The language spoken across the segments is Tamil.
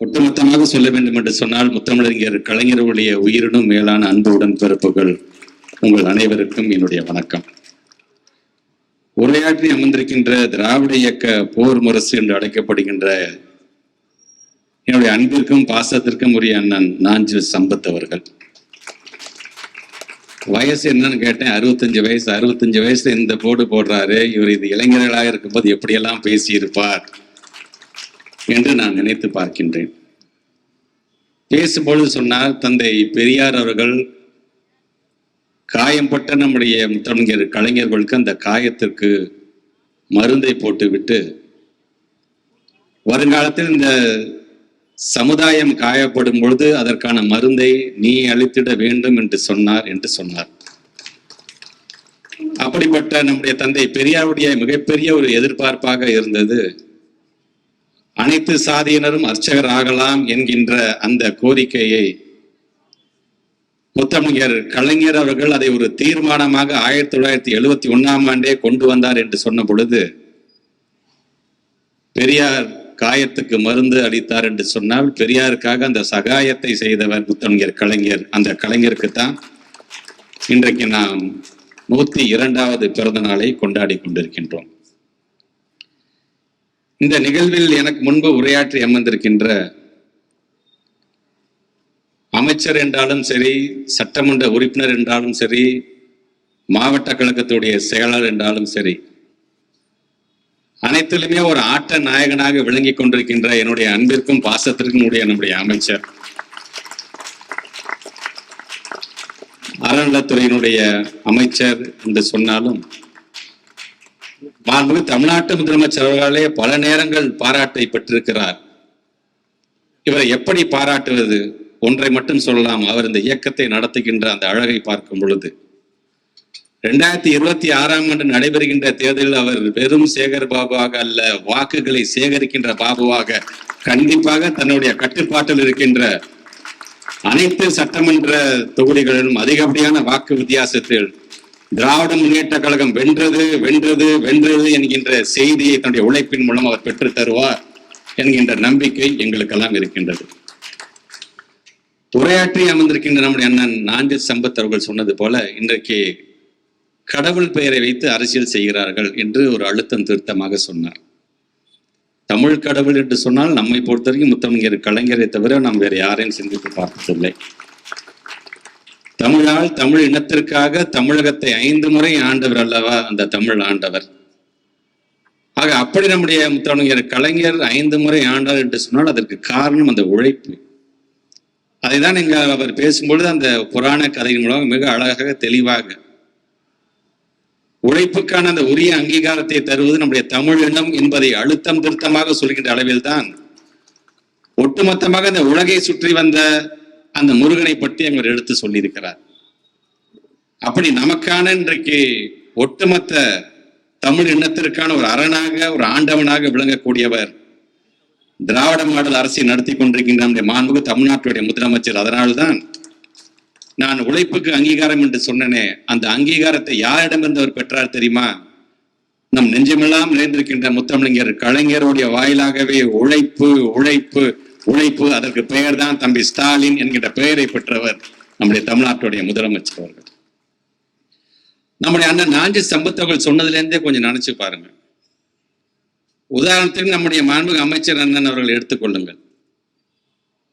ஒட்டுமொத்தமாக சொல்ல வேண்டும் என்று சொன்னால் முத்தமிழறிஞர் கலைஞர்களுடைய உயிரினும் மேலான அன்பு உடன்பிறப்புகள் உங்கள் அனைவருக்கும் என்னுடைய வணக்கம். உரையாற்றி அமர்ந்திருக்கின்ற திராவிட இயக்க போர் முரசு என்று அழைக்கப்படுகின்ற என்னுடைய அன்பிற்கும் பாசத்திற்கும் உரிய அண்ணன் நாஞ்சு சம்பத் அவர்கள். வயசு என்னன்னு கேட்டேன் அறுபத்தஞ்சு வயசு அறுபத்தஞ்சு வயசுல இந்த போடு போடுறாரு. இவர் இது இளைஞர்களாக இருக்கும்போது எப்படியெல்லாம் பேசியிருப்பார்? என்று நான் நினைத்து பார்க்கின்றேன். பேசும்பொழுது சொன்னார் தந்தை பெரியார் அவர்கள் காயம்பட்ட நம்முடைய தமிழர் கலைஞர்களுக்கு அந்த காயத்திற்கு மருந்தை போட்டுவிட்டு வருங்காலத்தில் இந்த சமுதாயம் காயப்படும் பொழுது அதற்கான மருந்தை நீ அளித்திட வேண்டும் என்று சொன்னார் என்று சொன்னார். அப்படிப்பட்ட நம்முடைய தந்தை பெரியாருடைய மிகப்பெரிய ஒரு எதிர்பார்ப்பாக இருந்தது. அனைத்து சாதியினரும் அர்ச்சகர் ஆகலாம் என்கின்ற அந்த கோரிக்கையை முத்தமிழர் கலைஞர் அவர்கள் அதை ஒரு தீர்மானமாக ஆயிரத்தி தொள்ளாயிரத்தி எழுபத்தி ஒன்னாம் ஆண்டே கொண்டு வந்தார் என்று சொன்ன பொழுது பெரியார் காயத்துக்கு மருந்து அளித்தார் என்று சொன்னால் பெரியாருக்காக அந்த சகாயத்தை செய்தவர் முத்தமிழர் கலைஞர். அந்த கலைஞருக்கு தான் இன்றைக்கு நாம் நூத்தி இரண்டாவது பிறந்த நாளை கொண்டாடி கொண்டிருக்கின்றோம். இந்த நிகழ்வில் எனக்கு முன்பு உரையாற்றி அமர்ந்திருக்கின்ற அமைச்சர் என்றாலும் சரி சட்டமன்ற உறுப்பினர் என்றாலும் சரி மாவட்ட கழகத்துடைய செயலர் என்றாலும் சரி அனைத்திலுமே ஒரு ஆட்ட நாயகனாக விளங்கி கொண்டிருக்கின்ற என்னுடைய அன்பிற்கும் பாசத்திற்கும் உடைய நம்முடைய அமைச்சர். அறநிலத்துறையினுடைய அமைச்சர் என்று சொன்னாலும் மாண்புமிகு தமிழ்நாட்டு முதலமைச்சர் அவர்களே பல நேரங்கள் பாராட்டை பெற்றிருக்கிறார். இவரை எப்படி பாராட்டுவது? ஒன்றை மட்டும் சொல்லலாம். அவர் இந்த இயக்கத்தை நடத்துகின்ற அந்த அழகை பார்க்கும் பொழுது. இரண்டாயிரத்தி இருபத்தி ஆறாம் ஆண்டு நடைபெறுகின்ற தேர்தலில் அவர் வெறும் சேகர் பாபுவாக அல்ல வாக்குகளை சேகரிக்கின்ற பாபுவாக கண்டிப்பாக தன்னுடைய கட்டுப்பாட்டில் இருக்கின்ற அனைத்து சட்டமன்ற தொகுதிகளிலும் அதிகப்படியான வாக்கு வித்தியாசத்தில் திராவிட முன்னேற்ற கழகம் வென்றது வென்றது வென்றது என்கின்ற செய்தியை தன்னுடைய உழைப்பின் மூலம் அவர் பெற்று தருவார் என்கின்ற நம்பிக்கை எங்களுக்கெல்லாம் இருக்கின்றது. உரையாற்றி அமர்ந்திருக்கின்ற நம்முடைய அண்ணன் நான்கு சம்பத் அவர்கள் சொன்னது போல இன்றைக்கு கடவுள் பெயரை வைத்து அரசியல் செய்கிறார்கள் என்று ஒரு அழுத்தம் திருத்தமாக சொன்னார். தமிழ் கடவுள் என்று சொன்னால் நம்மை பொறுத்தவரைக்கும் முத்தமிழர் கலைஞரை தவிர நாம் வேறு யாரையும் சிந்தித்து பார்த்ததில்லை தமிழால் தமிழ் இனத்திற்காக தமிழகத்தை ஐந்து முறை ஆண்டவர் அல்லவா அந்த தமிழ் ஆண்டவர். ஆக அப்படி நம்முடைய முத்தமிழர் கலைஞர் ஐந்து முறை ஆண்டார் என்று சொன்னால் அதற்கு காரணம் அந்த உழைப்பு. அதைதான் இங்க அவர் பேசும்பொழுது அந்த புராண கதையின் மூலம் மிக அழகாக தெளிவாக. உழைப்புக்கான அந்த உரிய அங்கீகாரத்தை தருவது நம்முடைய தமிழ் இனம் என்பதை அழுத்தம் திருத்தமாக சொல்கின்ற அளவில் தான் ஒட்டுமொத்தமாக அந்த உலகை சுற்றி வந்த அந்த முருகனை பற்றி அவர் எடுத்து சொல்லியிருக்கிறார். அப்படி நமக்கான இன்றைக்கு ஒட்டுமொத்த தமிழ் இனத்திற்கான ஒரு அரணாக ஒரு ஆண்டவனாக விளங்கக்கூடியவர் திராவிட மாடல் அரசை நடத்தி கொண்டிருக்கின்ற நம்முடைய மாண்புக்கு தமிழ்நாட்டுடைய முதலமைச்சர். அதனால்தான் நான் உழைப்புக்கு அங்கீகாரம் என்று சொன்னனே அந்த அங்கீகாரத்தை யாரிடமிருந்து அவர் பெற்றார் தெரியுமா? நம் நெஞ்சமெல்லாம் நிறைந்திருக்கின்ற முத்தமிழிஞர் கலைஞருடைய வாயிலாகவே உழைப்பு உழைப்பு உழைப்பு அதற்கு பெயர் தான் தம்பி ஸ்டாலின் என்கின்ற பெயரை பெற்றவர் நம்முடைய தமிழ்நாட்டுடைய முதலமைச்சர் அவர்கள். நம்முடைய அண்ணன் நாஞ்சி சம்பத் அவர்கள் சொன்னதுலேருந்தே கொஞ்சம் நினைச்சு பாருங்க. உதாரணத்துக்கு நம்முடைய மாண்புமிகு அமைச்சர் அண்ணன் அவர்கள் எடுத்துக்கொள்ளுங்கள்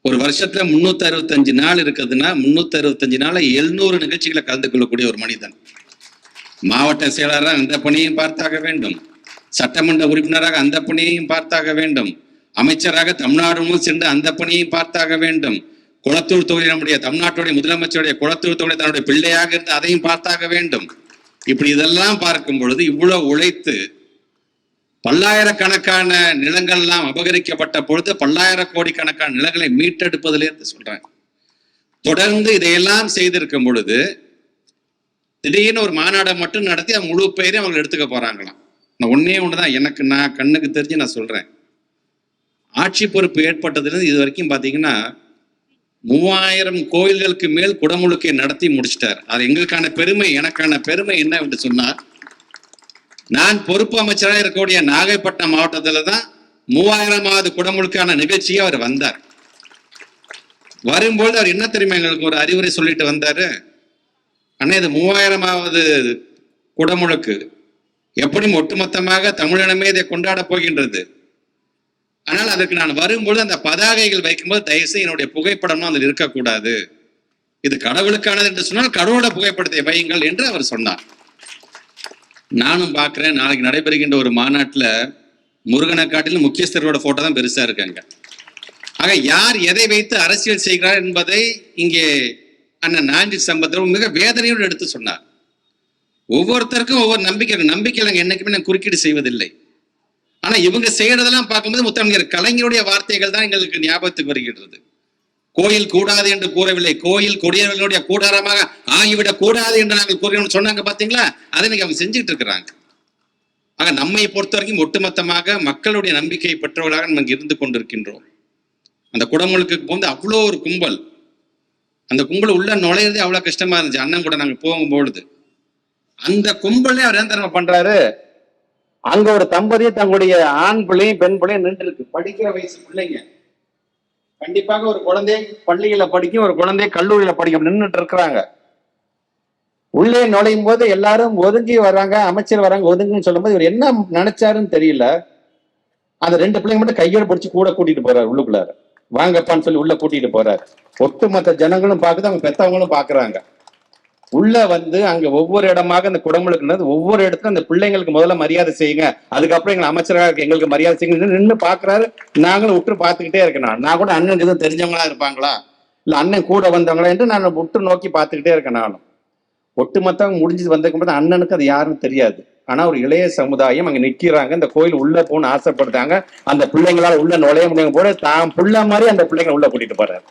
ஒரு வருஷத்துல முன்னூத்தி அறுபத்தஞ்சு நாள் இருக்குதுன்னா முன்னூத்தி அறுபத்தஞ்சு நாள் எழுநூறு நிகழ்ச்சிகளை கலந்து கொள்ளக்கூடிய ஒரு மனிதன். மாவட்ட செயலராக அந்த பணியையும் பார்த்தாக வேண்டும். சட்டமன்ற உறுப்பினராக அந்த பணியையும் பார்த்தாக வேண்டும். அமைச்சராக தமிழ்நாடு சென்று அந்த பணியையும் பார்த்தாக வேண்டும். குளத்தூர் தொகுதி நம்முடைய தமிழ்நாட்டுடைய முதலமைச்சருடைய குளத்தூர் தொகுதி தன்னுடைய பிள்ளையாக இருந்து அதையும் பார்த்தாக வேண்டும். இப்படி இதெல்லாம் பார்க்கும் பொழுது இவ்வளவு உழைத்து பல்லாயிரக்கணக்கான நிலங்கள் எல்லாம் அபகரிக்கப்பட்ட பொழுது பல்லாயிர கோடிக்கணக்கான நிலங்களை மீட்டெடுப்பதிலிருந்து சொல்றேன் தொடர்ந்து இதையெல்லாம் செய்திருக்கும் பொழுது திடீர்னு ஒரு மாநாடை மட்டும் நடத்தி அது முழு பெயரையும் அவங்க எடுத்துக்க போறாங்களாம். நான் ஒன்னே ஒண்ணுதான் எனக்கு நான் கண்ணுக்கு தெரிஞ்சு நான் சொல்றேன். ஆட்சி பொறுப்பு ஏற்பட்டதுலேருந்து இது வரைக்கும் பார்த்தீங்கன்னா மூவாயிரம் கோயில்களுக்கு மேல் குடமுழுக்கை நடத்தி முடிச்சிட்டார். அது எங்களுக்கான பெருமை எனக்கான பெருமை என்ன என்று சொன்னார் நான் பொறுப்பு அமைச்சராக இருக்கக்கூடிய நாகைப்பட்டினம் மாவட்டத்தில் தான் மூவாயிரமாவது குடமுழுக்கான நிகழ்ச்சியை அவர் வந்தார். வரும்போது அவர் என்ன தெரியுமா எங்களுக்கு ஒரு அறிவுரை சொல்லிட்டு வந்தாரு? அண்ணா இது மூவாயிரமாவது குடமுழுக்கு எப்படியும் ஒட்டுமொத்தமாக தமிழினமே இதை கொண்டாட போகின்றது. ஆனால் அதற்கு நான் வரும்பொழுது அந்த பதாகைகள் வைக்கும்போது தயவுசெய்து என்னுடைய புகைப்படம்லாம் அதில் இருக்கக்கூடாது. இது கடவுளுக்கானது என்று சொன்னால் கடவுளோட புகைப்படத்தை வையுங்கள் என்று அவர் சொன்னார். நானும் பார்க்குறேன் நாளைக்கு நடைபெறுகின்ற ஒரு மாநாட்டில் முருகனை காட்டிலும் முக்கியஸ்தர்களோட போட்டோ தான் பெருசா இருக்காங்க ஆக யார் எதை வைத்து அரசியல் செய்கிறார் என்பதை இங்கே அண்ணன் நாஞ்சி சம்பத்திரம் மிக வேதனையோடு எடுத்து சொன்னார். ஒவ்வொருத்தருக்கும் ஒவ்வொரு நம்பிக்கை நம்பிக்கை நாங்கள் என்னைக்குமே நான் குறுக்கீடு செய்வதில்லை. ஆனா இவங்க செய்யறதெல்லாம் பார்க்கும்போது முத்தமிழர் கலைஞருடைய வார்த்தைகள் தான் எங்களுக்கு ஞாபகத்துக்கு வருகின்றது. கோயில் கூடாது என்று கூறவில்லை. கோயில் கொடியவர்களுடைய கூடாரமாக ஆகிவிடக் கூடாது என்று நாங்கள் கூறுகிறோம் சொன்னாங்க பாத்தீங்களா? அதை இன்னைக்கு அவங்க செஞ்சுட்டு இருக்கிறாங்க. ஆக நம்மை பொறுத்த வரைக்கும் ஒட்டுமொத்தமாக மக்களுடைய நம்பிக்கை பெற்றவர்களாக நம்ம இருந்து கொண்டிருக்கின்றோம். அந்த குடமுழுக்கு போது அவ்வளோ ஒரு கும்பல். அந்த கும்பல் உள்ள நுழையிறதே அவ்வளவு கஷ்டமா இருந்துச்சு. அண்ணன் கூட நாங்க போகும்பொழுது. அந்த கும்பலே அவர் என்ன தெரியுமா பண்றாரு? அங்க ஒரு தம்பதியை தங்களுடைய ஆண் பிள்ளையும் பெண் பிள்ளையும் நின்று இருக்கு படிக்கிற வயசு பிள்ளைங்க. கண்டிப்பாக ஒரு குழந்தை பள்ளியில படிக்கும் ஒரு குழந்தை கல்லூரியில படிக்கும் நின்றுட்டு இருக்கிறாங்க. உள்ளே நுழையும் போது எல்லாரும் ஒதுங்கி வராங்க அமைச்சர் வராங்க ஒதுங்குன்னு சொல்லும்போது இவர் என்ன நினைச்சாருன்னு தெரியல. அந்த ரெண்டு பிள்ளைங்க மட்டும் கையோடு பிடிச்சி கூட கூட்டிட்டு போறாரு உள்ளுக்குள்ளார. வாங்கப்பான்னு சொல்லி உள்ள கூட்டிட்டு போறாரு. ஒட்டுமொத்த ஜனங்களும் பார்க்குது அவங்க பெத்தவங்களும் பாக்குறாங்க உள்ள வந்து அங்க ஒவ்வொரு இடமாக அந்த குடமுழுக்குனது ஒவ்வொரு இடத்துல அந்த பிள்ளைங்களுக்கு முதல்ல மரியாதை செய்யுங்க. அதுக்கப்புறம் எங்க அமைச்சராக இருக்கு, எங்களுக்கு மரியாதை செய்யுங்க. நின்று பாக்குறாரு. நாங்களும் விட்டு பார்த்துக்கிட்டே இருக்கேன் நான். கூட அண்ணன் எதுவும் தெரிஞ்சவங்களா இருப்பாங்களா? இல்ல அண்ணன் கூட வந்தவங்களா என்று நான் உற்று நோக்கி பார்த்துக்கிட்டே இருக்கேன் நானும். ஒட்டுமொத்தம் முடிஞ்சு வந்ததுக்கு அண்ணனுக்கு அது யாருன்னு தெரியாது. ஆனா ஒரு இளைய சமுதாயம் அங்க நிக்கிறாங்க. இந்த கோயில் உள்ள போகணும்னு ஆசைப்படுறாங்க. அந்த பிள்ளைங்களால உள்ள நுழைய முடியும் போல தான் புள்ள மாதிரி அந்த பிள்ளைங்க உள்ள கூட்டிட்டு போறாரு.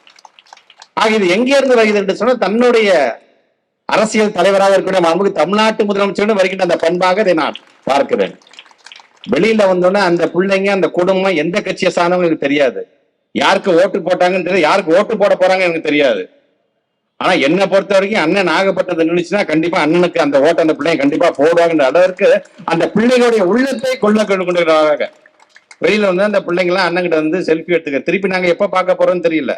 ஆக இது எங்க இருந்து வருகிறது என்று சொன்னா தன்னுடைய அரசியல் தலைவராக இருக்கக்கூடிய மாண்புக்கு தமிழ்நாட்டு முதலமைச்சரிடம் வருகின்ற அந்த பண்பாக இதை நான் பார்க்கிறேன். வெளியில வந்தோடனே அந்த பிள்ளைங்க அந்த குடும்பம் எந்த கட்சியை சார்ந்தவங்க எனக்கு தெரியாது. யாருக்கு ஓட்டு போட்டாங்கன்னு தெரியாது யாருக்கு ஓட்டு போட போறாங்க எனக்கு தெரியாது. ஆனா என்னை பொறுத்த வரைக்கும் அண்ணன் நாகப்பட்டது நினைச்சுன்னா கண்டிப்பா அண்ணனுக்கு அந்த ஓட்டு அந்த பிள்ளைங்க கண்டிப்பா போடுவாங்கன்ற அளவிற்கு அந்த பிள்ளைகளுடைய உள்ளத்தை கொள்ள கொண்டு கொண்டிருக்கிறாங்க வெளியில வந்து அந்த பிள்ளைங்க எல்லாம் அண்ணன்கிட்ட வந்து செல்ஃபி எடுத்துக்க. திருப்பி நாங்க எப்ப பார்க்க போறோம்னு தெரியல.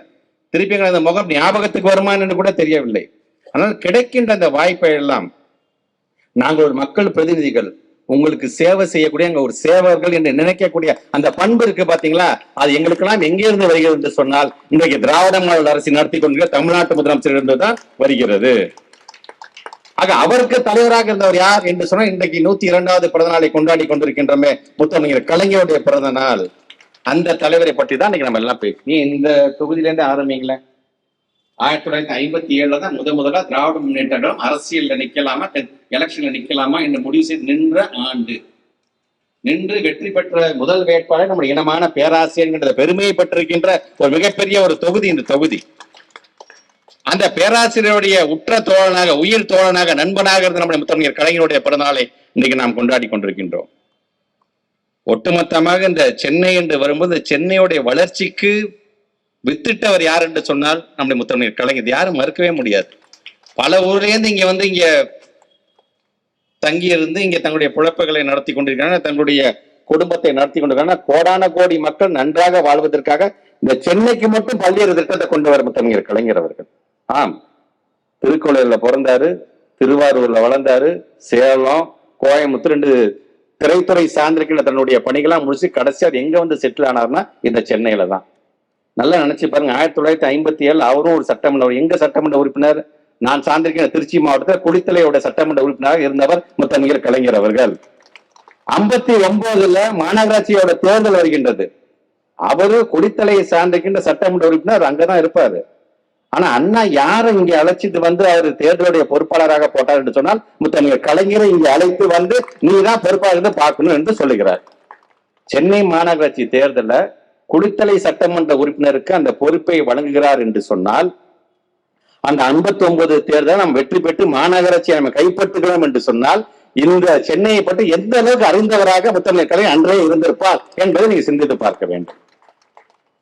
திருப்பி எங்களுக்கு அந்த முகம் ஞாபகத்துக்கு வருமானு கூட தெரியவில்லை. ஆனால் கிடைக்கின்ற அந்த வாய்ப்பை எல்லாம் நாங்கள் ஒரு மக்கள் பிரதிநிதிகள் உங்களுக்கு சேவை செய்யக்கூடிய அங்க ஒரு சேவர்கள் என்று நினைக்கக்கூடிய அந்த பண்பு இருக்கு பாத்தீங்களா? அது எங்களுக்கெல்லாம் எங்கே இருந்து வருகிறது என்று சொன்னால் இன்றைக்கு திராவிட மாநில அரசு நடத்தி கொண்டிருக்கிற தமிழ்நாட்டு முதலமைச்சர் இருந்து தான் வருகிறது. ஆக அவருக்கு தலைவராக இருந்தவர் யார் என்று சொன்னால் இன்றைக்கு நூத்தி இரண்டாவது பிறந்த நாளை கொண்டாடி கொண்டிருக்கின்றமே முத்தமிழர் கலைஞருடைய பிறந்த நாள். அந்த தலைவரை பற்றி தான் இன்னைக்கு நம்ம எல்லாம் பேசி நீ இந்த தொகுதியில இருந்து ஆரம்பிங்களேன். ஆயிரத்தி தொள்ளாயிரத்தி ஐம்பத்தி ஏழுல தான் முத முதலா திராவிட முன்னேற்றம் அரசியல்ல நிக்கலாமா எலெக்ஷன்ல நிக்கலாமா என்று முடிவு செய்து நின்ற ஆண்டு. நின்று வெற்றி பெற்ற முதல் வேட்பாளர் நம்முடைய இனமான பேராசிரியர் பெருமையை பெற்றிருக்கின்ற ஒரு மிகப்பெரிய ஒரு தொகுதி இந்த தொகுதி. அந்த பேராசிரியருடைய உற்ற தோழனாக உயிர் தோழனாக நண்பனாக இருந்த நம்முடைய முத்தமிழர் கலைஞருடைய பிறந்தநாளை இன்னைக்கு நாம் கொண்டாடி கொண்டிருக்கின்றோம். ஒட்டுமொத்தமாக இந்த சென்னை என்று வரும்போது இந்த சென்னையுடைய வளர்ச்சிக்கு வித்திட்டவர் யார் என்று சொன்னால் நம்முடைய முத்தமிழர் கலைஞர். யாரும் மறுக்கவே முடியாது. பல ஊர்லேருந்து இங்க வந்து இங்க தங்கியிருந்து இங்க தங்களுடைய புழப்புகளை நடத்தி கொண்டிருக்கிறாங்க தங்களுடைய குடும்பத்தை நடத்தி கொண்டிருக்காங்க கோடான கோடி மக்கள் நன்றாக வாழ்வதற்காக இந்த சென்னைக்கு மட்டும் பல்வேறு திட்டத்தை கொண்டு வர முத்தமிழர் கலைஞர் அவர்கள். ஆம். திருக்கோளூர்ல பிறந்தாரு திருவாரூர்ல வளர்ந்தாரு சேலம் கோயம்புத்தூர் ரெண்டு திரைத்துறை சார்ந்திருக்கிற தன்னுடைய பணிகளாம் முடிச்சு கடைசி அது எங்க வந்து செட்டில் ஆனார்னா இந்த சென்னையில தான். நல்லா நினைச்சு பாருங்க. ஆயிரத்தி தொள்ளாயிரத்தி ஐம்பத்தி ஏழு அவரும் ஒரு சட்டமன்ற எங்க சட்டமன்ற உறுப்பினர்? நான் சார்ந்திருக்கிற திருச்சி மாவட்டத்தில் குளித்தலையோட சட்டமன்ற உறுப்பினராக இருந்தவர் முத்தமிழர் கலைஞர் அவர்கள். ஐம்பத்தி ஒன்பதுல மாநகராட்சியோட தேர்தல் வருகின்றது. அவரு குடித்தலையை சார்ந்திருக்கின்ற சட்டமன்ற உறுப்பினர் அங்கதான் இருப்பாரு. ஆனா அண்ணா யாரை இங்க அழைச்சிட்டு வந்து அவர் தேர்தலுடைய பொறுப்பாளராக போட்டார் என்று சொன்னால் முத்தமிழர் கலைஞரை இங்க அழைத்து வந்து நீதான் பொறுப்பாளர் இருந்து பார்க்கணும் என்று சொல்லுகிறார். சென்னை மாநகராட்சி தேர்தல்ல குளித்தலை சட்டமன்ற உறுப்பினருக்கு அந்த பொறுப்பை வழங்குகிறார் என்று சொன்னால் அந்த 59 ஒன்பது தேர்தல் நாம் வெற்றி பெற்று மாநகராட்சியை நம்ம கைப்பற்றுகிறோம் என்று சொன்னால் இந்த சென்னையை பற்றி எந்த அளவுக்கு அறிந்தவராக முத்தமிழர் கலை அன்றே இருந்திருப்பார் என்பதை நீங்க சிந்தித்து பார்க்க வேண்டும்.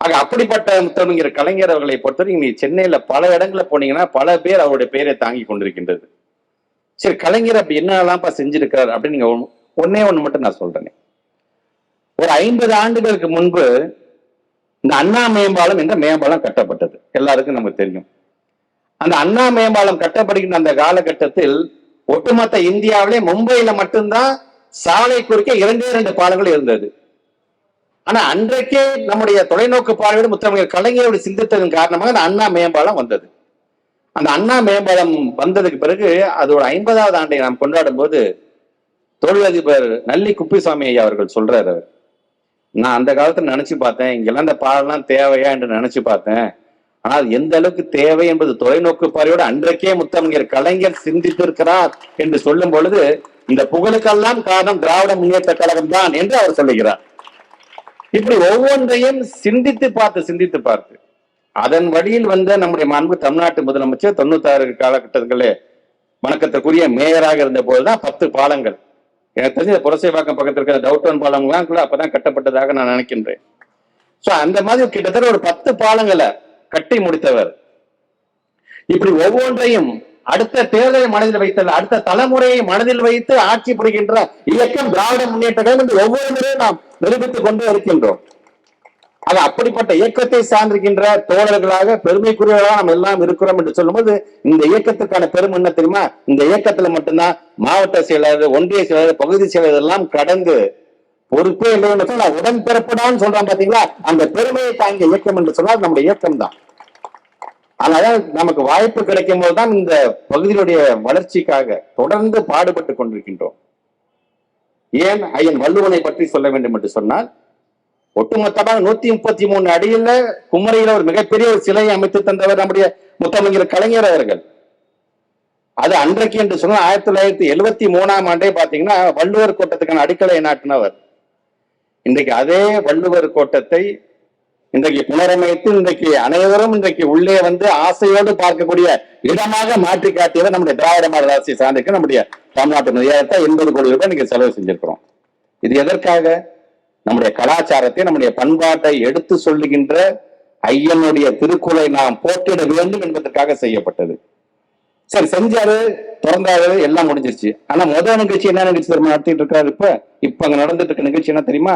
ஆக அப்படிப்பட்ட முத்தமிழர் கலைஞர் அவர்களை பொறுத்தவரை நீ சென்னையில பல இடங்கள்ல போனீங்கன்னா பல பேர் அவருடைய பெயரை தாங்கி கொண்டிருக்கின்றது. சரி கலைஞர் அப்படி என்னெல்லாம்ப்பா செஞ்சிருக்கிறார் அப்படின்னு நீங்க ஒன்னே ஒண்ணே ஒண்ணு மட்டும் நான் சொல்றேன். ஒரு ஐம்பது ஆண்டுகளுக்கு முன்பு இந்த அண்ணா மேம்பாலம் என்ற மேம்பாலம் கட்டப்பட்டது. எல்லாருக்கும் நமக்கு தெரியும். அந்த அண்ணா மேம்பாலம் கட்டப்படுகின்ற அந்த காலகட்டத்தில் ஒட்டுமொத்த இந்தியாவிலே மும்பையில மட்டும்தான் சாலை குறுக்கே இரண்டே இரண்டு பாலங்கள் இருந்தது. ஆனா அன்றைக்கே நம்முடைய தொலைநோக்கு பார்வையோடு முத்தமிழர் கலைஞரோடு சிந்தித்ததன் காரணமாக அந்த அண்ணா மேம்பாலம் வந்தது. அந்த அண்ணா மேம்பாலம் வந்ததுக்கு பிறகு அதோட ஐம்பதாவது ஆண்டை நாம் கொண்டாடும் போது தொழிலதிபர் நல்லி குப்பிசாமி ஐயா அவர்கள் சொல்றாரு அவர். நான் அந்த காலத்துல நினைச்சு பார்த்தேன் இங்கெல்லாம் இந்த பாடலாம் தேவையா என்று நினைச்சு பார்த்தேன். ஆனால் எந்த அளவுக்கு தேவை என்பது தொலைநோக்கு பார்வையோடு அன்றைக்கே முத்தமிழர் கலைஞர் சிந்தித்திருக்கிறார் என்று சொல்லும் பொழுது இந்த புகழுக்கெல்லாம் காரணம் திராவிட முன்னேற்ற கழகம் தான் என்று அவர் சொல்லுகிறார். இப்படி ஒவ்வொன்றையும் சிந்தித்து பார்த்து சிந்தித்து பார்த்து. அதன் வழியில் வந்த நம்முடைய மாண்பு தமிழ்நாட்டு முதலமைச்சர் தொண்ணூத்தாறு காலகட்டத்திலே வணக்கத்திற்குரிய மேயராக இருந்த போதுதான் பத்து பாலங்கள் எனக்கு தெரிஞ்ச புரசைவாக்கம் பக்கத்தில் இருக்கிற டவுட்டன் பாலம்லாம் கூட அப்பதான் கட்டப்பட்டதாக நான் நினைக்கின்றேன். சோ அந்த மாதிரி கிட்டத்தட்ட ஒரு பத்து பாலங்களை கட்டி முடித்தவர். இப்படி ஒவ்வொன்றையும் அடுத்த தேர்தலை மனதில் வைத்த அடுத்த தலைமுறையை மனதில் வைத்து ஆட்சி புரிகின்ற இயக்கம் திராவிட முன்னேற்ற கழகம் என்று ஒவ்வொரு முறையும் நாம் நிரூபித்துக் கொண்டே இருக்கின்றோம். ஆக அப்படிப்பட்ட இயக்கத்தை சார்ந்திருக்கின்ற தோழர்களாக பெருமைக்குரியவர்களாக நம்ம எல்லாம் இருக்கிறோம் என்று சொல்லும்போது இந்த இயக்கத்திற்கான பெரும் என்ன தெரியுமா? இந்த இயக்கத்துல மட்டும்தான் மாவட்ட செயலர் ஒன்றிய செயலர் பகுதி செயலர் எல்லாம் கடந்து பொறுப்பே இல்லைன்னு சொன்னா உடன்பிறப்படான்னு சொல்றான் பாத்தீங்களா? அந்த பெருமையை தாங்கிய இயக்கம் என்று சொன்னால் நம்முடைய இயக்கம் தான் அதனால நமக்கு வாய்ப்பு கிடைக்கும் போதுதான் இந்த பகுதியினுடைய வளர்ச்சிக்காக தொடர்ந்து பாடுபட்டு கொண்டிருக்கின்றோம். ஏன் ஐயன் வள்ளுவனை பற்றி சொல்ல வேண்டும் என்று சொன்னால் ஒட்டுமொத்தமாக நூத்தி முப்பத்தி மூணு அடியில குமரியில ஒரு மிகப்பெரிய ஒரு சிலையை அமைத்து தந்தவர் நம்முடைய முத்தமிழர் கலைஞர் அவர்கள். அது அன்றைக்கு என்று சொன்னால் ஆயிரத்தி தொள்ளாயிரத்தி எழுபத்தி மூணாம் ஆண்டே பாத்தீங்கன்னா வள்ளுவர் கோட்டத்துக்கான அடிக்கலை நாட்டினவர். இன்றைக்கு அதே வள்ளுவர் கோட்டத்தை இன்றைக்கு புனரமைத்து இன்றைக்கு அனைவரும் இன்றைக்கு உள்ளே வந்து ஆசையோடு பார்க்கக்கூடிய இடமாக மாற்றி காட்டியவர் நம்முடைய திராவிட மாடல் அரசியை சார்ந்திருக்க நம்முடைய தமிழ்நாட்டு நிதியத்தை எண்பது கோடி ரூபாய் இன்னைக்கு செலவு செஞ்சிருக்கிறோம். இது எதற்காக? நம்முடைய கலாச்சாரத்தை நம்முடைய பண்பாட்டை எடுத்து சொல்லுகின்ற ஐயனுடைய திருக்குறளை நாம் போட்டியிட வேண்டும் என்பதற்காக செய்யப்பட்டது. சரி செஞ்சாரு திறந்தாரு எல்லாம் முடிஞ்சிருச்சு. ஆனா முதல் நிகழ்ச்சி என்ன நிகழ்ச்சி தெரியுமா நடத்திட்டு இருக்காரு இப்ப? இப்ப அங்க நடந்துட்டு இருக்க நிகழ்ச்சி என்ன தெரியுமா?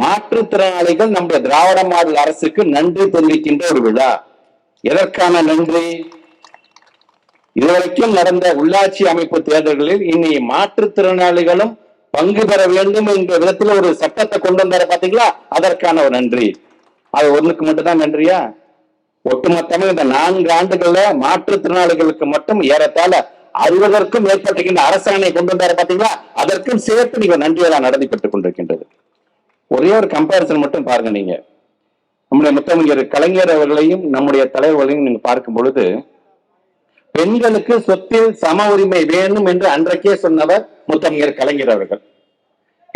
மாற்றுத்திறனாளிகள் நம்முடைய திராவிட மாடல் அரசுக்கு நன்றி தெரிவிக்கின்ற ஒரு விழா. எதற்கான நன்றி? இதுவரைக்கும் நடந்த உள்ளாட்சி அமைப்பு தேர்தல்களில் இனி மாற்றுத்திறனாளிகளும் பங்கு பெற வேண்டும் என்ற விதத்தில் ஒரு சட்டத்தை கொண்டு வந்தாரு பாத்தீங்களா? அதற்கான ஒரு நன்றி. அது ஒண்ணுக்கு மட்டும்தான் நன்றியா? ஒட்டுமொத்தமா இந்த நான்கு ஆண்டுகள்ல மாற்றுத்திறனாளிகளுக்கு மட்டும் ஏறத்தாழ அறுபதற்கும் மேற்பட்டிருக்கின்ற அரசாணை கொண்டு வந்தாரு பாத்தீங்களா? அதற்கும் சேர்த்து நீங்க நன்றியெல்லாம் நடத்தப்பட்டுக் கொண்டிருக்கின்றது. ஒரே ஒரு கம்பாரிசன் மட்டும் பாருங்க நீங்க. நம்முடைய முத்தமிழர் கலைஞர் அவர்களையும் நம்முடைய தலைவர்களையும் நீங்க பார்க்கும் பொழுது பெண்களுக்கு சொத்தில் சம உரிமை வேணும் என்று அன்றைக்கே சொன்னவர் முத்தமிழர் கலைஞர் அவர்கள்.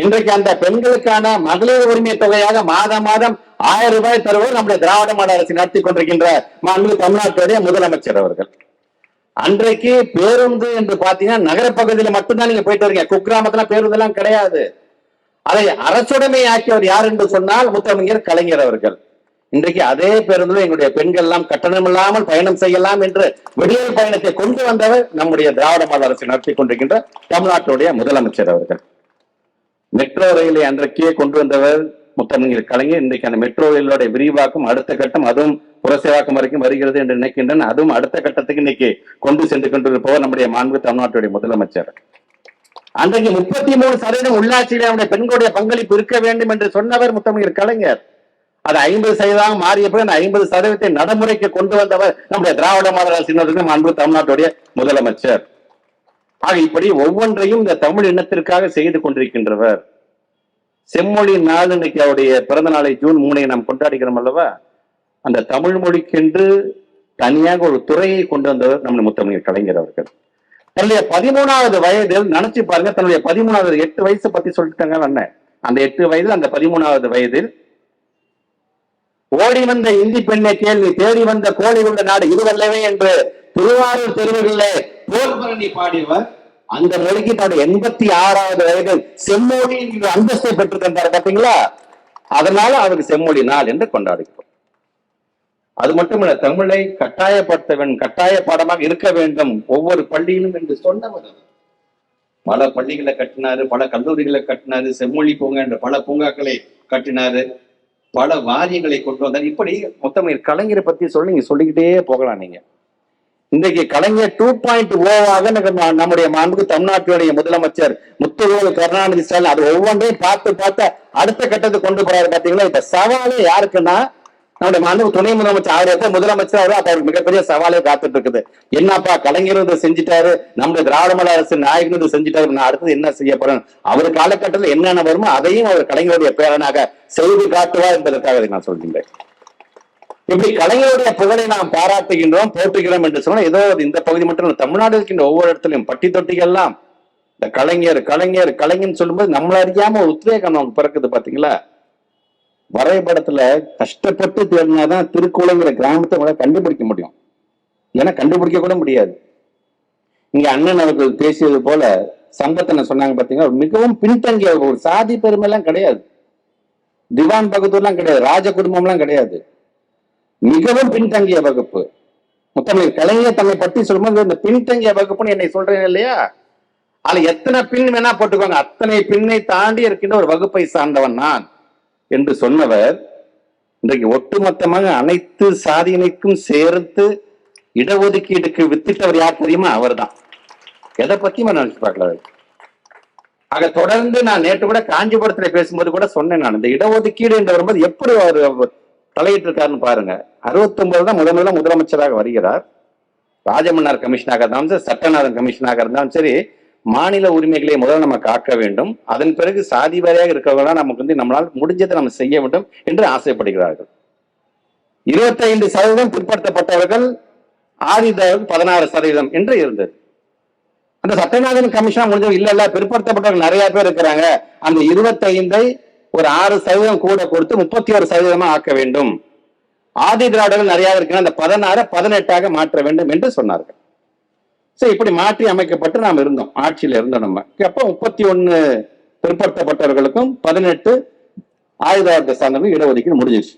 இன்றைக்கு அந்த பெண்களுக்கான மகளிர் உரிமை தொகையாக மாதம் மாதம் ஆயிரம் ரூபாய் தருவது நம்முடைய திராவிட மாட அரசு நடத்தி கொண்டிருக்கின்ற மாண்பு தமிழ்நாட்டுடைய முதலமைச்சர் அவர்கள். அன்றைக்கு பேருந்து என்று பாத்தீங்கன்னா நகரப்பகுதியில மட்டும்தான் நீங்க போயிட்டு வரீங்க. குக்கிராமத்துல பேருந்து எல்லாம் கிடையாது. அதை அரசுடைமை ஆக்கியவர் யார் என்று சொன்னால் முத்தமிழர் கலைஞர் அவர்கள். இன்றைக்கு அதே பேருந்துல எங்களுடைய பெண்கள் எல்லாம் கட்டணம் இல்லாமல் பயணம் செய்யலாம் என்று விடியல் பயணத்தை கொண்டு வந்தவர் நம்முடைய திராவிட மாத அரசு நடத்தி கொண்டிருக்கின்ற தமிழ்நாட்டுடைய முதலமைச்சர் அவர்கள். மெட்ரோ ரயிலை அன்றைக்கே கொண்டு வந்தவர் முத்தமிழ் கலைஞர். இன்றைக்கு அந்த மெட்ரோ ரயிலோட விரிவாக்கம் அடுத்த கட்டம் அதுவும் புரசேவாக்கம் வரைக்கும் வருகிறது என்று நினைக்கின்றன. அதுவும் அடுத்த கட்டத்துக்கு இன்னைக்கு கொண்டு சென்று கொண்டிருப்பவர் நம்முடைய மாண்பு தமிழ்நாட்டுடைய முதலமைச்சர். அன்றைக்கு முப்பத்தி மூணு சதவீதம் உள்ளாட்சியிலே அவருடைய பெண்களுடைய பங்களிப்பு இருக்க வேண்டும் என்று சொன்னவர் முத்தமிழ் கலைஞர். அது ஐம்பது சதவீதமாக மாறிய பிறகு அந்த ஐம்பது சதவீதத்தை நடைமுறைக்கு கொண்டு வந்தவர் நம்முடைய திராவிட மாடல் அரசினருக்கு அன்பு தமிழ்நாட்டுடைய முதலமைச்சர். ஆக இப்படி ஒவ்வொன்றையும் இந்த தமிழ் இனத்திற்காக செய்து கொண்டிருக்கின்றவர். செம்மொழி நாள் இன்னைக்கு அவருடைய பிறந்த நாளை ஜூன் மூணை நாம் கொண்டாடுகிறோம் அல்லவா? அந்த தமிழ் மொழிக்கென்று தனியாக ஒரு துறையை கொண்டு வந்தவர் நம்முடைய முத்தமிழர் கலைஞர் அவர்கள். தன்னுடைய பதிமூணாவது வயதில் நினைச்சு பாருங்க தன்னுடைய பதிமூணாவது எட்டு வயசு பத்தி சொல்லிட்டாங்க அண்ணன் அந்த எட்டு வயதில் அந்த பதிமூணாவது வயதில் ஓடி வந்த இந்தி பெண்ணை கேள்வி தேடி வந்த கோழி உள்ள நாடு இதுவல்லவே என்று திருவாரூர் தெருவுகளிலே போர்பரணி பாடியவர் அந்த மொழிக்கு தன்னுடைய எண்பத்தி ஆறாவது வயதில் செம்மொழி என்கிற அந்தஸ்தை பெற்று தந்தார் பாத்தீங்களா? அதனால அவருக்கு செம்மொழி நாள் என்று கொண்டாடுகிறோம். அது மட்டுமல்ல தமிழை கட்டாயப்படுத்தவன் கட்டாய பாடமாக இருக்க வேண்டும் ஒவ்வொரு பள்ளியிலும் என்று சொன்னவர் பல பள்ளிகளை கட்டினாரு பல கல்லூரிகளை கட்டினாரு செம்மொழி பூங்கா என்ற பல பூங்காக்களை கட்டினாரு. பல வாரியங்களை கொண்டு வந்தார். இப்படி மொத்தம் கலைஞரை பத்தி சொல்லி நீங்க சொல்லிக்கிட்டே போகலாம் நீங்க. இன்றைக்கு கலைஞர் டூ பாயிண்ட் ஓவாக நம்முடைய மாண்புக்கு தமிழ்நாட்டினுடைய முதலமைச்சர் முத்துவேலு கருணாநிதி ஸ்டாலின் அது ஒவ்வொன்றையும் பார்த்து பார்த்து அடுத்த கட்டத்துக்கு கொண்டு போறாரு பாத்தீங்களா? இப்ப சவாலே யாருக்குன்னா நம்முடைய மாண்பு துணை முதலமைச்சர் அவர் எப்ப முதலமைச்சர் அவரோ அப்ப அவருக்கு மிகப்பெரிய சவாலே காத்துட்டு இருக்குது என்னப்பா கலைஞர் இதை செஞ்சுட்டாரு? நம்முடைய திராவிட மலை அரசு நாயகன் இதை செஞ்சுட்டாரு. நான் அடுத்தது என்ன செய்ய போறேன்? அவர் காலகட்டத்தில் என்னென்ன வருமோ அதையும் அவர் கலைஞருடைய பேரனாக செய்து காட்டுவார் என்பதற்காக நான் சொல்கின்றேன். இப்படி கலைஞருடைய புகழை நாம் பாராட்டுகின்றோம் போற்றுகிறோம் என்று சொன்னால் ஏதோ இந்த பகுதி மட்டும் தமிழ்நாடு இருக்கின்ற ஒவ்வொரு இடத்துலையும் பட்டி தொட்டிகள்லாம் இந்த கலைஞர் கலைஞர் கலைஞர்னு சொல்லும்போது நம்மள அறியாம ஒரு உத்வேகம் நமக்கு பிறக்குது பாத்தீங்களா? வரைபடத்துல கஷ்டப்பட்டு தேடினாதான் திருக்குளங்கிற கிராமத்தை கூட கண்டுபிடிக்க முடியும். ஏன்னா கண்டுபிடிக்க கூட முடியாது. இங்க அண்ணன் அவர்கள் பேசியது போல சம்பத்தனை சொன்னாங்க பாத்தீங்கன்னா மிகவும் பின்தங்கிய ஒரு சாதி பெருமை எல்லாம் கிடையாது. திவான் பகதூர்லாம் கிடையாது ராஜ குடும்பம்லாம் கிடையாது. மிகவும் பின்தங்கிய வகுப்பு. முத்தமிழ் கலைஞர் தன்னை பற்றி சொல்லும்போது இந்த பின்தங்கிய வகுப்புன்னு என்னை சொல்றேன் இல்லையா? அதுல எத்தனை பின் வேணா போட்டுக்கோங்க. அத்தனை பின்னை தாண்டி இருக்கின்ற ஒரு வகுப்பை சார்ந்தவன் நான். என்று சொன்னவர் இன்றைக்கு ஒட்டுமொத்தமாக அனைத்து சாதியினைக்கும் சேர்த்து இடஒதுக்கீடுக்கு வித்திட்டவர் யார் தெரியுமா? அவர்தான். எதை பத்தியும் நான் நினைச்சு பார்க்கல ஆக தொடர்ந்து நான் நேற்று கூட காஞ்சிபுரத்துல பேசும்போது கூட சொன்னேன் நான். இந்த இடஒதுக்கீடு என்று வரும்போது எப்படி அவர் தலையிட்டு இருக்காருன்னு பாருங்க. அறுபத்தி தான் முதல் முதல்ல முதலமைச்சராக வருகிறார். ராஜமன்னார் கமிஷனாக இருந்தாலும் சரி சட்டநாதன் கமிஷனாக இருந்தாலும் சரி மாநில உரிமைகளை முதல்ல நம்ம காக்க வேண்டும். அதன் பிறகு சாதி வாரியாக இருக்கிறவங்க நமக்கு வந்து நம்மளால் முடிஞ்சதை நம்ம செய்ய வேண்டும் என்று ஆசைப்படுகிறார்கள். இருபத்தைந்து சதவீதம் பிற்படுத்தப்பட்டவர்கள் ஆதிதவர்கள் பதினாறு சதவீதம் என்று இருந்தது. அந்த சத்தியநாதன் கமிஷன் முடிஞ்சது இல்ல இல்ல பிற்படுத்தப்பட்டவர்கள் நிறைய பேர் இருக்கிறாங்க. அந்த இருபத்தைந்தை ஒரு ஆறு சதவீதம் கூட கொடுத்து முப்பத்தி ஒரு சதவீதமா ஆக்க வேண்டும். ஆதி திராவிடர்கள் நிறைய இருக்கிற அந்த பதினாறு பதினெட்டாக மாற்ற வேண்டும் என்று சொன்னார்கள். சரி இப்படி மாற்றி அமைக்கப்பட்டு நாம் இருந்தோம். ஆட்சியில் இருந்தோம் நம்ம. அப்போ முப்பத்தி ஒன்னு பிற்படுத்தப்பட்டவர்களுக்கும் பதினெட்டு ஆயுதாரத்தை சார்ந்தவங்க இடஒதுக்கீடு முடிஞ்சிச்சு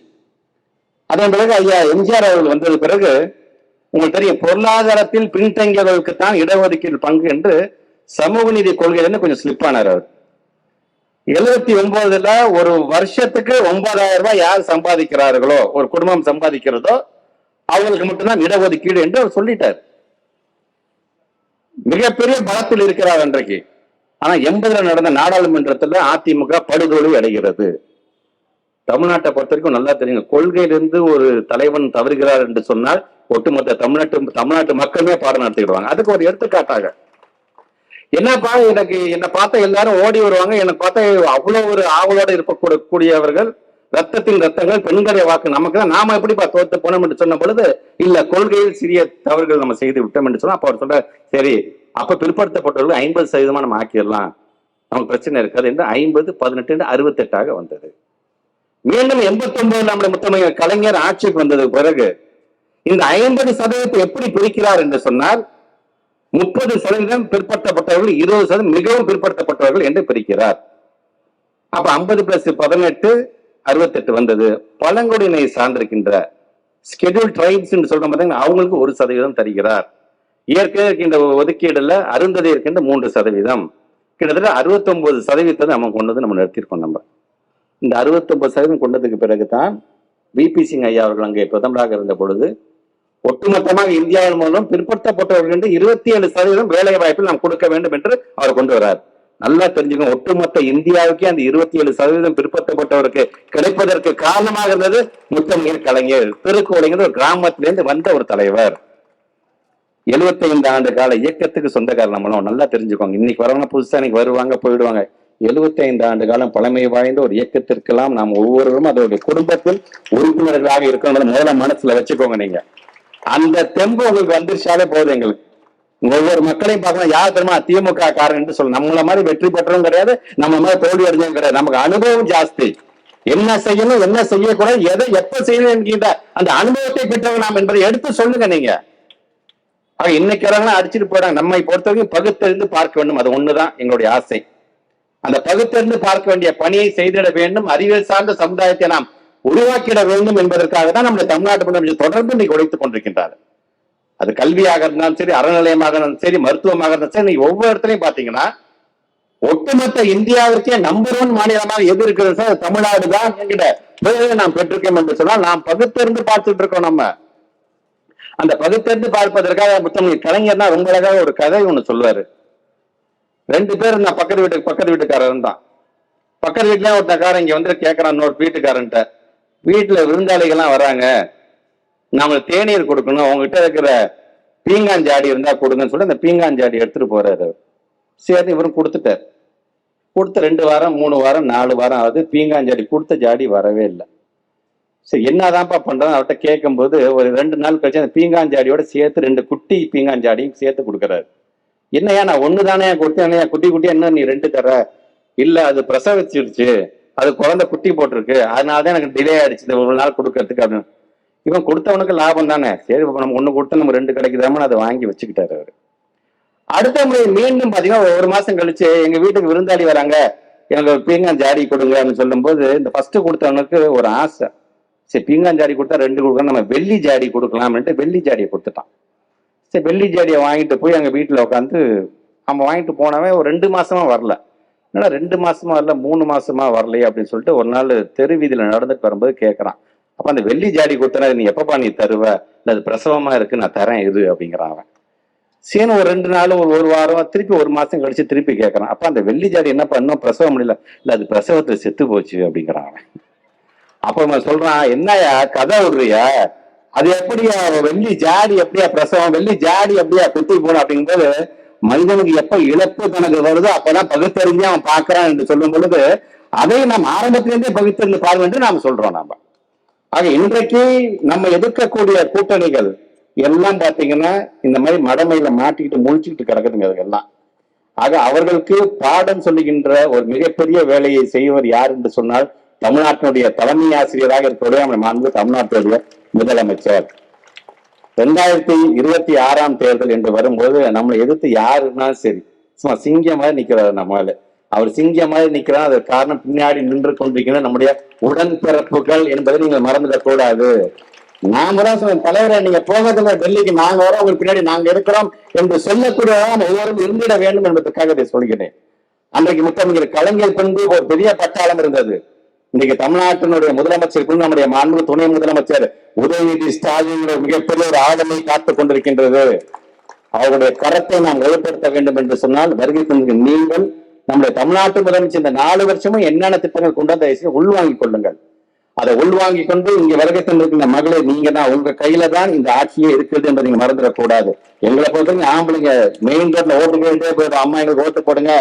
அதன் பிறகு ஐயா எம்ஜிஆர் அவர்கள் வந்தது பிறகு உங்களுக்கு தெரியும் பொருளாதாரத்தில் பின்தங்கியவர்களுக்கு தான் இடஒதுக்கீடு பங்கு என்று சமூக நீதி கொள்கையிலிருந்து கொஞ்சம் ஸ்லிப் ஆனார் அவர். எழுபத்தி ஒன்பதுல ஒரு வருஷத்துக்கு ஒன்பதாயிரம் ரூபாய் யார் சம்பாதிக்கிறார்களோ ஒரு குடும்பம் சம்பாதிக்கிறதோ அவங்களுக்கு மட்டும்தான் இடஒதுக்கீடு என்று அவர் சொல்லிட்டார். மிகப்பெரிய பலத்தில் இருக்கிறார் அன்றைக்கு. ஆனா எண்பதுல நடந்த நாடாளுமன்றத்துல அதிமுக படுதோல்வி அடைகிறது. தமிழ்நாட்டை பொறுத்த வரைக்கும் நல்லா தெரியுங்க. கொள்கையிலிருந்து ஒரு தலைவன் தவறுகிறார் என்று சொன்னால் ஒட்டுமொத்த தமிழ்நாட்டு தமிழ்நாட்டு மக்களுமே பாடம் நடத்திடுவாங்க. அதுக்கு ஒரு எடுத்துக்காட்டாக. என்னப்பா எனக்கு என்னை பார்த்தா எல்லாரும் ஓடி வருவாங்க. என்னை பார்த்தா அவ்வளவு ஒரு ஆவலோட இருக்கக்கூடக்கூடியவர்கள் கூடியவர்கள் ரத்தத்தின் ரத்தங்கள் பெண்களுடைய வாக்கு. நமக்கு தான் நாம எப்படிப்பா தோத்து போனோம் என்று சொன்ன பொழுது இல்ல கொள்கையில் சிறிய தவறுகள் நம்ம செய்து விட்டோம் என்று சொன்னா அப்ப அவர் சொல்ற சரி அப்ப பிற்படுத்தப்பட்டவர்கள் ஐம்பது சதவீதமா நம்ம ஆக்கிடலாம். நமக்கு பிரச்சனை இருக்காது என்று ஐம்பது பதினெட்டு அறுபத்தெட்டாக வந்தது. மீண்டும் எண்பத்தி ஒன்பதுல நம்முடைய முத்தமைய கலைஞர் ஆட்சிக்கு வந்தது பிறகு இந்த ஐம்பது சதவீதத்தை எப்படி பிரிக்கிறார் என்று சொன்னால் முப்பது சதவீதம் பிற்படுத்தப்பட்டவர்கள் இருபது சதவீதம் மிகவும் பிற்படுத்தப்பட்டவர்கள் என்று பிரிக்கிறார். அப்ப ஐம்பது பிளஸ் பதினெட்டு அறுபத்தெட்டு வந்தது. பழங்குடியினை சார்ந்திருக்கின்ற ஸ்கெடியூல் ட்ரைப்ஸ் சொல்ற பார்த்தீங்கன்னா அவங்களுக்கு ஒரு சதவீதம் தருகிறார். இயற்கை இருக்கின்ற ஒதுக்கீடுல அருந்ததி இருக்கின்ற மூன்று சதவீதம். கிட்டத்தட்ட அறுபத்தி ஒன்பது சதவீதத்தை நம்ம கொண்டு வந்து நம்ம நிறுத்திருக்கோம் நம்ம. இந்த அறுபத்தி ஒன்பது சதவீதம் கொண்டதுக்கு பிறகு தான் விபி சிங் ஐயா அவர்கள் அங்கே பிரதமராக இருந்த பொழுது ஒட்டுமொத்தமாக இந்தியாவின் மூலம் பிற்படுத்தப்பட்டவர்கள் என்று இருபத்தி ஏழு சதவீதம் வேலை வாய்ப்பில் நாம் கொடுக்க வேண்டும் என்று அவர் கொண்டு வரார் நல்லா தெரிஞ்சுக்கணும். ஒட்டுமொத்த இந்தியாவுக்கே அந்த இருபத்தி ஏழு சதவீதம் பிற்படுத்தப்பட்டவருக்கு கிடைப்பதற்கு காரணமாக இருந்தது முத்தமிழ் கலைஞர். திருக்கோடைங்கிற ஒரு கிராமத்திலிருந்து வந்த ஒரு தலைவர். 75 ஆண்டு கால இயக்கத்துக்கு சொந்தக்காரர் நம்மளும். நல்லா தெரிஞ்சுக்கோங்க. இன்னைக்கு வரவங்க புதுசா இன்னைக்கு வருவாங்க போயிடுவாங்க. 75 ஆண்டு காலம் பழமை வாய்ந்த ஒரு இயக்கத்திற்கெல்லாம் நாம் ஒவ்வொருவரும் அதோடைய குடும்பத்தில் உறுப்பினர்களாக இருக்கணும் முதல்ல மனசுல வச்சுக்கோங்க நீங்க. அந்த தெம்பு உங்களுக்கு வந்துருச்சாலே போதும் எங்களுக்கு. ஒவ்வொரு மக்களையும் பார்க்கணும். யார் தெரியுமா? திமுக காரன் என்று நம்மள மாதிரி வெற்றி பெற்றவும் கிடையாது நம்ம மாதிரி தோல்வி அடைஞ்சவும் கிடையாது. நமக்கு அனுபவம் ஜாஸ்தி. என்ன செய்யணும் என்ன செய்யக்கூடாது எதை எப்ப செய்யணும் என்கின்ற அந்த அனுபவத்தை பெற்றவங்க நாம் என்பதை எடுத்து சொல்லுங்க நீங்க. ஆக இன்னைக்கு அடிச்சுட்டு போறாங்க நம்மை பொறுத்தவரைக்கும் பகுத்தறிந்து பார்க்க வேண்டும். அது ஒண்ணுதான் எங்களுடைய ஆசை. அந்த பகுத்தறிந்து பார்க்க வேண்டிய பணியை செய்திட வேண்டும். அறிவியல் சார்ந்த சமுதாயத்தை நாம் உருவாக்கிட வேண்டும் என்பதற்காக தான் நம்முடைய தமிழ்நாட்டு முதலமைச்சர் தொடர்ந்து இன்னைக்கு உழைத்துக் கொண்டிருக்கின்றார். அது கல்வியாக இருந்தாலும் சரி அறநிலையமாக இருந்தாலும் சரி மருத்துவமாக இருந்தாலும் சரி இன்னைக்கு ஒவ்வொரு இடத்துலையும் பாத்தீங்கன்னா ஒட்டுமொத்த இந்தியாவிற்கே நம்பர் ஒன் மாநிலமாக எது இருக்கிறது சார்? தமிழ்நாடு தான் என்கிட்ட. நாம் பெற்றிருக்கோம் என்று சொன்னால் நாம் பகுத்தறிந்து பார்த்துட்டு இருக்கோம் நம்ம. அந்த பகுத்தறிந்து பார்ப்பதற்காக புத்தம் கலைஞர்னா ரொம்ப அழகாக ஒரு கதை ஒண்ணு சொல்லுவாரு. ரெண்டு பேர் நான் பக்கத்து வீட்டுக்கு பக்கத்து வீட்டுக்காரன் தான் பக்கத்து வீட்டுல ஒருத்தக்காரன் இங்க வந்து கேட்கறான் இன்னொரு வீட்டுக்காரன்ட்ட. வீட்டுல விருந்தாளிகள்லாம் வராங்க. நாம தேநீர் கொடுக்கணும். உங்ககிட்ட இருக்கிற பீங்காஞ்சாடி இருந்தா கொடுங்கன்னு சொல்லி அந்த பீங்காஞ்சாடி எடுத்துட்டு போறாரு அவர். சரி இவரும் கொடுத்துட்டார். கொடுத்த ரெண்டு வாரம் மூணு வாரம் நாலு வாரம் ஆகுது. பீங்காஞ்சாடி கொடுத்த ஜாடி வரவே இல்லை. சரி என்னதான்ப்பா பண்றோம் அவர்கிட்ட கேட்கும்போது ஒரு ரெண்டு நாள் கழிச்சு அந்த பீங்காஞ்சாடியோட சேர்த்து ரெண்டு குட்டி பீங்காஞ்சாடியும் சேர்த்து கொடுக்குறாரு. என்னையா நான் ஒன்று தானே கொடுத்தேன்? குட்டி குட்டி என்ன நீ ரெண்டு தர? இல்லை அது பிரசவிச்சிருச்சு. அது குழந்தை குட்டி போட்டிருக்கு. அதனால தான் எனக்கு டிலே ஆயிடுச்சு. இந்த ஒரு நாள் கொடுக்கறதுக்கு அப்படின்னு. இவன் கொடுத்தவனுக்கு லாபம் தானே? சரி நம்ம ஒண்ணு கொடுத்து நம்ம ரெண்டு கிடைக்குதாம அதை வாங்கி வச்சுக்கிட்டாரு அவர். அடுத்த முறை மீண்டும் பார்த்தீங்கன்னா ஒரு மாதம் மாசம் கழிச்சு எங்க வீட்டுக்கு விருந்தாளி வராங்க. எனக்கு ஒரு பீங்காஞ்சாடி கொடுங்க அப்படின்னு சொல்லும்போது இந்த ஃபர்ஸ்ட் கொடுத்தவனுக்கு ஒரு ஆசை. சரி பீங்காஞ்சாடி கொடுத்தா ரெண்டு கொடுக்கலாம் நம்ம வெள்ளி ஜாடி கொடுக்கலாம்னுட்டு வெள்ளி ஜாடியை கொடுத்துட்டான். சரி வெள்ளி ஜாடியை வாங்கிட்டு போய் அங்க வீட்டுல உட்காந்து அவன் வாங்கிட்டு போனவன் ஒரு ரெண்டு மாசமா வரல. என்னடா ரெண்டு மாசமா வரல மூணு மாசமா வரலையே அப்படின்னு சொல்லிட்டு ஒரு நாள் தெரு வீதியில நடந்துட்டு வரும்போது கேட்கறான் அப்ப அந்த வெள்ளி ஜாடி கொடுத்தனா நீ எப்பப்பா நீ தருவ? இல்ல அது பிரசவமா இருக்கு நான் தரேன் இது அப்படிங்கிறான் அவன். சீன ஒரு ரெண்டு நாள் ஒரு ஒரு வாரம் திருப்பி ஒரு மாசம் கழிச்சு திருப்பி கேட்கறான் அப்ப அந்த வெள்ளி ஜாடி என்ன பண்ணும்? பிரசவம் முடியல. இல்ல அது பிரசவத்துல செத்து போச்சு அப்படிங்கிறான் அவன். அப்ப சொல்றான் என்னயா கதை விடுறியா? அது எப்படியா வெள்ளி ஜாடி எப்படியா பிரசவம் வெள்ளி ஜாடி எப்படியா குத்தி போன அப்படிங்கும்போது மனிதனுக்கு எப்ப இழப்பு தனக்கு வருதோ அப்பதான் பகுத்தறிஞ்சு அவன் பாக்குறான் என்று சொல்லும் பொழுது அதை நாம் ஆரம்பத்திலிருந்தே பகுத்தறிந்து பாருங்க என்று நாம் சொல்றோம் நாம. ஆக இன்றைக்கு நம்ம எதிர்க்கக்கூடிய கூட்டணிகள் எல்லாம் பாத்தீங்கன்னா இந்த மாதிரி மடமையில மாட்டிக்கிட்டு முழிச்சுக்கிட்டு கிடக்குதுங்க அதுக்கெல்லாம் ஆக அவர்களுக்கு பாடம் சொல்லுகின்ற ஒரு மிகப்பெரிய வேலையை செய்வர் யார் என்று சொன்னால் தமிழ்நாட்டினுடைய தலைமை ஆசிரியராக இருக்கக்கூடிய நம்ம மாண்பு தமிழ்நாட்டுடைய முதலமைச்சர். ரெண்டாயிரத்தி இருபத்தி ஆறாம் தேர்தல் என்று வரும்போது நம்மளை எதிர்த்து யாருன்னா சரி சும்மா சிங்கம் மாதிரி நிக்கிறாரு நம்மளால அவர் சிங்கிய மாதிரி நிக்கிறார். அதற்கு காரணம் பின்னாடி நின்று கொண்டிருக்கிற நம்முடைய உடன்பிறப்புகள் என்பதை நீங்கள் மறந்துடக் கூடாது. நாம தான் சொல்லுவோம் தலைவரை நீங்க போகிறதுல டெல்லிக்கு நாங்க வரோம் உங்களுக்கு பின்னாடி நாங்க இருக்கிறோம் என்று சொல்லக்கூடிய ஒவ்வொருவரும் இருந்திட வேண்டும் என்பதற்காக இதை சொல்கிறேன். அன்றைக்கு முத்தமிழர் கலைஞர் பின்பு ஒரு பெரிய பட்டாளம் இருந்தது. இன்னைக்கு தமிழ்நாட்டினுடைய முதலமைச்சர் பின்பு நம்முடைய மாண்பு துணை முதலமைச்சர் உதயநிதி ஸ்டாலின் மிகப்பெரிய ஒரு ஆளுமை காத்துக் கொண்டிருக்கின்றது. அவருடைய கரத்தை நாம் வலுப்படுத்த வேண்டும் என்று சொன்னால் வருகை நீங்கள் நம்முடைய தமிழ்நாட்டு முதலமைச்சர் இந்த நாலு வருஷமும் என்னென்ன திட்டங்கள் கொண்டு வந்த உள்வாங்கிக் கொள்ளுங்கள். அதை உள்வாங்கிக் கொண்டு இங்க வருகை தந்திருக்கிற மகளிர் நீங்க தான் உங்க கையில தான் இந்த ஆட்சியே இருக்குது என்பதை நீங்க மறந்துடக்கூடாது. எங்களை பொறுத்தவரைக்கும் ஆம்பளைங்க மெயின் ரோட்ல ஓட்டு கேட்டே போயிடும் அம்மா எங்களுக்கு ஓட்டு போடுங்க.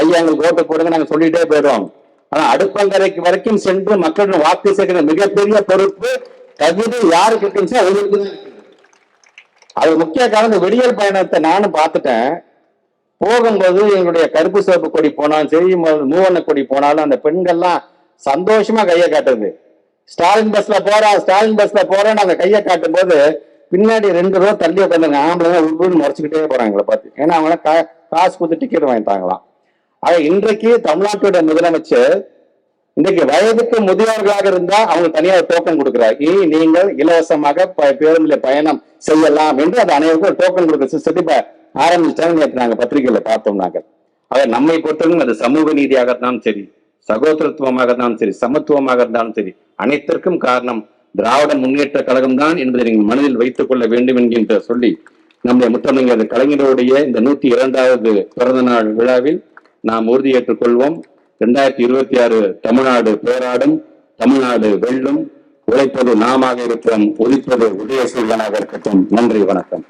ஐயா எங்களுக்கு ஓட்டு போடுங்க. நாங்க சொல்லிட்டே போயிடுவோம் ஆனா அடுப்பங்கரைக்கு வரைக்கும் சென்று மக்களிடம் வாக்கு சேர்க்கிற மிகப்பெரிய பொறுப்பு தகுதி யாருக்கு இருக்குன்னு அவங்களுக்கு அது முக்கிய காரணம் இந்த வெளியல் பயணத்தை நானும் பார்த்துட்டேன். போகும்போது எங்களுடைய கருப்பு சிவப்பு கொடி போனாலும் சரி மூவண்ண கொடி போனாலும் அந்த பெண்கள்லாம் சந்தோஷமா கையை காட்டுறது ஸ்டாலின் பஸ்ல போறோம் ஸ்டாலின் பஸ்ல போறோம் அந்த கையை காட்டும் போது பின்னாடி ரெண்டு ரூபா தள்ளி உட்காந்துருங்க ஆம்பளை உருன்னு முறைச்சுக்கிட்டே போறாங்க பார்த்து. ஏன்னா அவங்க கா- காசு கொடுத்து டிக்கெட் வாங்கிட்டாங்களாம். ஆக இன்றைக்கு தமிழ்நாட்டோட முதலமைச்சர் இன்றைக்கு வயதுக்கு முதியோர்களாக இருந்தா அவங்க தனியாக டோக்கன் கொடுக்குறாரு. இனி நீங்கள் இலவசமாக ப- பேருந்துல பயணம் செய்யலாம் என்று அது அனைவருக்கும் ஒரு டோக்கன் கொடுக்குற சிஸ்டத்தை இப்ப ஆரம்பிச்சாங்க நேற்று பத்திரிகையில பார்த்தோம் நாங்கள் ஆக நம்மை பொறுத்தவரைக்கும் அது சமூக நீதியாக இருந்தாலும் சரி சகோதரத்துவமாக இருந்தாலும் சரி சமத்துவமாக இருந்தாலும் சரி. அனைத்திற்கும் காரணம் திராவிட முன்னேற்ற கழகம் தான் என்பதை நீங்கள் மனதில் வைத்துக் கொள்ள வேண்டும் என்கின்ற சொல்லி நம்முடைய முத்தமிழர் கலைஞருடைய இந்த நூத்தி இரண்டாவது பிறந்த நாள் விழாவில் நாம் உறுதியேற்றுக் கொள்வோம் இரண்டாயிரத்தி இருபத்தி ஆறு தமிழ்நாடு போராடும் தமிழ்நாடு வெல்லும் உழைப்பது நாமாக இருக்கிறோம் ஒழிப்பது உதயசூரியனாக இருக்கட்டும். நன்றி வணக்கம்.